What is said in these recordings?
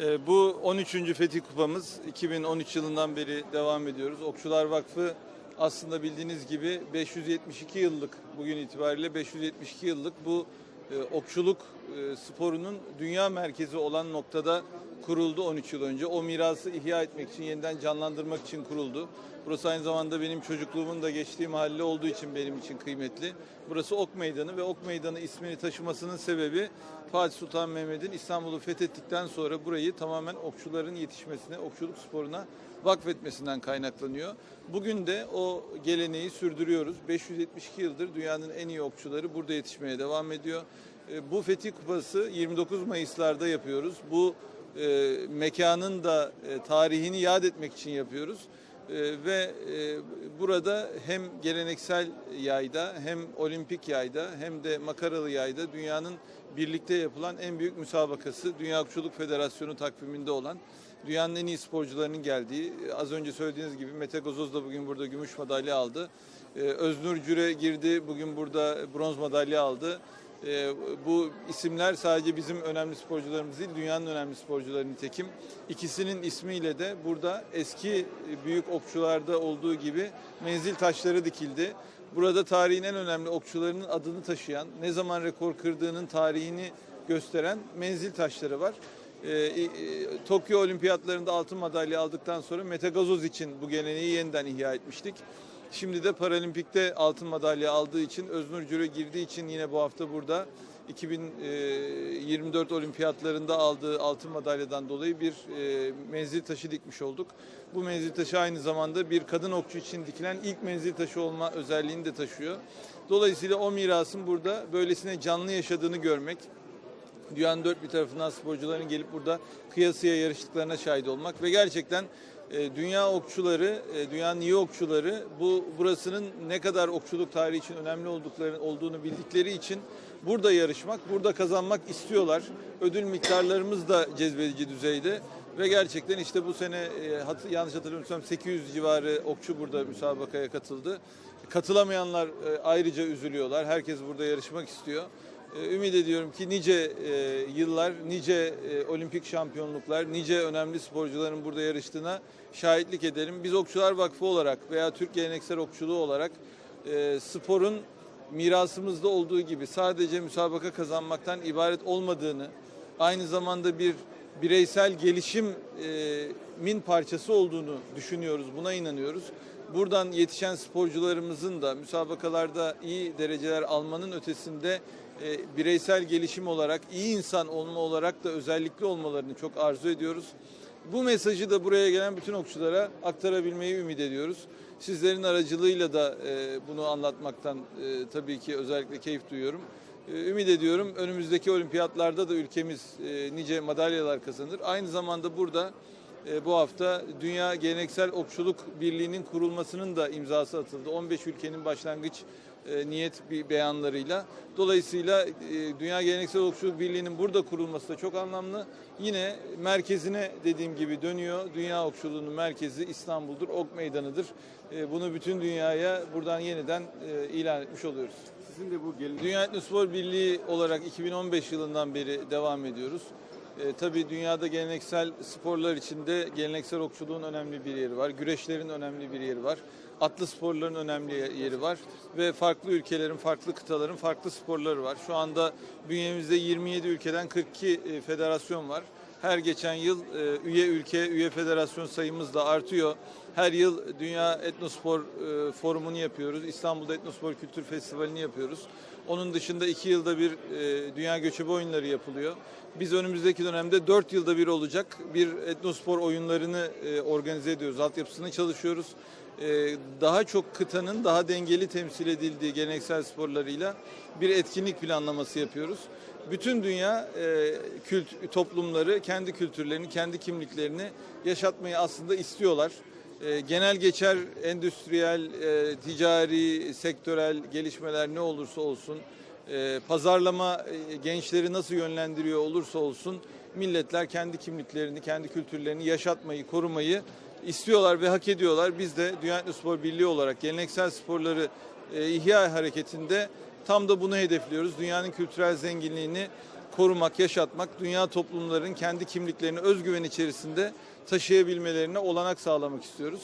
Ee, Bu 13. Fethi Kupamız 2013 yılından beri devam ediyoruz. Okçular Vakfı aslında bildiğiniz gibi 572 yıllık bugün itibariyle 572 yıllık bu e, okçuluk e, sporunun dünya merkezi olan noktada kuruldu 13 yıl önce. O mirası ihya etmek için, yeniden canlandırmak için kuruldu. Burası aynı zamanda benim çocukluğumun da geçtiği mahalle olduğu için benim için kıymetli. Burası Ok Meydanı ve Ok Meydanı ismini taşımasının sebebi Fatih Sultan Mehmet'in İstanbul'u fethettikten sonra burayı tamamen okçuların yetişmesine, okçuluk sporuna vakfetmesinden kaynaklanıyor. Bugün de o geleneği sürdürüyoruz. 572 yıldır dünyanın en iyi okçuları burada yetişmeye devam ediyor. E, Bu Fethi Kupası 29 Mayıs'larda yapıyoruz. Bu e, mekanın da e, tarihini yad etmek için yapıyoruz. E, ve e, burada hem geleneksel yayda hem olimpik yayda hem de makaralı yayda dünyanın birlikte yapılan en büyük müsabakası Dünya Okçuluk Federasyonu takviminde olan dünyanın en iyi sporcularının geldiği az önce söylediğiniz gibi Mete Gazoz da bugün burada gümüş madalya aldı. E, Öznur Cüre girdi bugün burada bronz madalya aldı. Ee, bu isimler sadece bizim önemli sporcularımız değil, dünyanın önemli sporcuları nitekim. İkisinin ismiyle de burada eski büyük okçularda olduğu gibi menzil taşları dikildi. Burada tarihin en önemli okçularının adını taşıyan, ne zaman rekor kırdığının tarihini gösteren menzil taşları var. Ee, e, Tokyo Olimpiyatlarında altın madalya aldıktan sonra Mete için bu geleneği yeniden ihya etmiştik. Şimdi de Paralimpik'te altın madalya aldığı için Öznur Cüre girdiği için yine bu hafta burada 2024 olimpiyatlarında aldığı altın madalyadan dolayı bir e, menzil taşı dikmiş olduk. Bu menzil taşı aynı zamanda bir kadın okçu için dikilen ilk menzil taşı olma özelliğini de taşıyor. Dolayısıyla o mirasın burada böylesine canlı yaşadığını görmek, dünyanın dört bir tarafından sporcuların gelip burada kıyasıya yarıştıklarına şahit olmak ve gerçekten e, dünya okçuları, e, dünyanın iyi okçuları bu burasının ne kadar okçuluk tarihi için önemli oldukları olduğunu bildikleri için burada yarışmak, burada kazanmak istiyorlar. Ödül miktarlarımız da cezbedici düzeyde ve gerçekten işte bu sene e, yanlış hatırlamıyorsam 800 civarı okçu burada müsabakaya katıldı. Katılamayanlar ayrıca üzülüyorlar. Herkes burada yarışmak istiyor. Ee, Ümit ediyorum ki nice e, yıllar, nice e, olimpik şampiyonluklar, nice önemli sporcuların burada yarıştığına şahitlik edelim. Biz Okçular Vakfı olarak veya Türk Geleneksel Okçuluğu olarak e, sporun mirasımızda olduğu gibi sadece müsabaka kazanmaktan ibaret olmadığını, aynı zamanda bir bireysel gelişimin parçası olduğunu düşünüyoruz, buna inanıyoruz. Buradan yetişen sporcularımızın da müsabakalarda iyi dereceler almanın ötesinde e, bireysel gelişim olarak, iyi insan olma olarak da özellikli olmalarını çok arzu ediyoruz. Bu mesajı da buraya gelen bütün okçulara aktarabilmeyi ümit ediyoruz. Sizlerin aracılığıyla da e, bunu anlatmaktan e, tabii ki özellikle keyif duyuyorum. E, Ümit ediyorum önümüzdeki olimpiyatlarda da ülkemiz e, nice madalyalar kazanır. Aynı zamanda burada bu hafta Dünya Geleneksel Okçuluk Birliği'nin kurulmasının da imzası atıldı. 15 ülkenin başlangıç e, niyet bir beyanlarıyla. Dolayısıyla e, Dünya Geleneksel Okçuluk Birliği'nin burada kurulması da çok anlamlı. Yine merkezine dediğim gibi dönüyor. Dünya okçuluğunun merkezi İstanbul'dur, Ok Meydanı'dır. E, Bunu bütün dünyaya buradan yeniden e, ilan etmiş oluyoruz. Sizin de bu gelin Dünya Etnospor Birliği olarak 2015 yılından beri devam ediyoruz. E, tabii dünyada geleneksel sporlar içinde geleneksel okçuluğun önemli bir yeri var. Güreşlerin önemli bir yeri var. Atlı sporların önemli yeri var. Ve farklı ülkelerin, farklı kıtaların farklı sporları var. Şu anda bünyemizde 27 ülkeden 42 e, federasyon var. Her geçen yıl e, üye ülke, üye federasyon sayımız da artıyor. Her yıl Dünya Etnospor e, Forumunu yapıyoruz. İstanbul'da Etnospor Kültür Festivali'ni yapıyoruz. Onun dışında iki yılda bir e, Dünya Göçebe Oyunları yapılıyor. Biz önümüzdeki dönemde dört yılda bir olacak bir etnospor oyunlarını organize ediyoruz. Altyapısını çalışıyoruz. Daha çok kıtanın daha dengeli temsil edildiği geleneksel sporlarıyla bir etkinlik planlaması yapıyoruz. Bütün dünya e, kült toplumları kendi kültürlerini, kendi kimliklerini yaşatmayı aslında istiyorlar. E, genel geçer endüstriyel, e, ticari, sektörel gelişmeler ne olursa olsun, e, pazarlama e, gençleri nasıl yönlendiriyor olursa olsun, milletler kendi kimliklerini, kendi kültürlerini yaşatmayı, korumayı istiyorlar ve hak ediyorlar. Biz de Dünya Etnospor Birliği olarak geleneksel sporları e, ihya hareketinde tam da bunu hedefliyoruz. Dünyanın kültürel zenginliğini korumak, yaşatmak, dünya toplumlarının kendi kimliklerini özgüven içerisinde taşıyabilmelerine olanak sağlamak istiyoruz.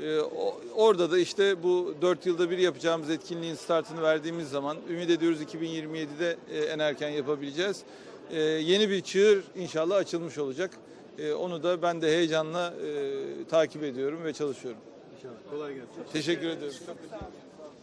Ee, o- Orada da işte bu 4 yılda bir yapacağımız etkinliğin startını verdiğimiz zaman ümit ediyoruz 2027'de e, en erken yapabileceğiz. Ee, Yeni bir çığır inşallah açılmış olacak. Ee, Onu da ben de heyecanla e, takip ediyorum ve çalışıyorum. İnşallah. Kolay gelsin. Teşekkür ediyorum.